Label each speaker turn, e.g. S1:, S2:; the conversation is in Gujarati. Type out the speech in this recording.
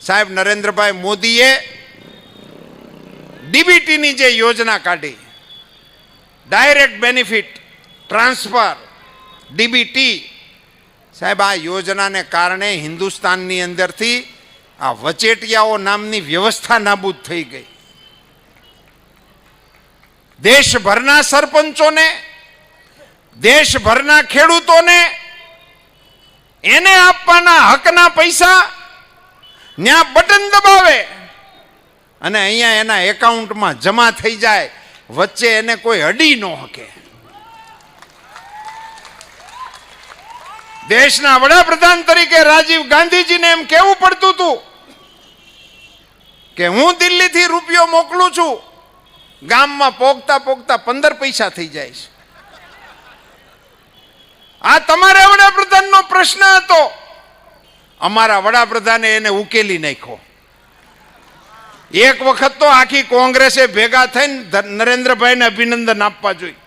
S1: સાહેબ નરેન્દ્રભાઈ મોદીએ ડીબીટીની જે યોજના કાઢી, ડાયરેક્ટ બેનિફિટ ટ્રાન્સફર, ડીબીટી, સાહેબ આ યોજનાને કારણે હિન્દુસ્તાનની અંદરથી આ વચેટિયાઓ નામની વ્યવસ્થા નાબૂદ થઈ ગઈ. દેશભરના સરપંચોને, દેશભરના ખેડૂતોને, એને આપવાના હકના પૈસા ત્યાં બટન દબાવે. અને અહીંયા એના એકાઉન્ટમાં જમા થઈ જાય. વચ્ચે એને કોઈ અડી ન શકે દેશના વડાપ્રધાન તરીકે રાજીવ ગાંધીજીને એમ કેવું પડતું હતું કે હું દિલ્હીથી રૂપિયો મોકલું છું, ગામમાં પોગતા પોગતા પંદર પૈસા થઈ જાય છે. આ તમારા વડાપ્રધાનનો પ્રશ્ન હતો. અમારા વડાપ્રધાને એને ઉકેલી નાખ્યો. એક વખત તો આખી કોંગ્રેસે ભેગા થઈને નરેન્દ્રભાઈને અભિનંદન આપવા જોઈએ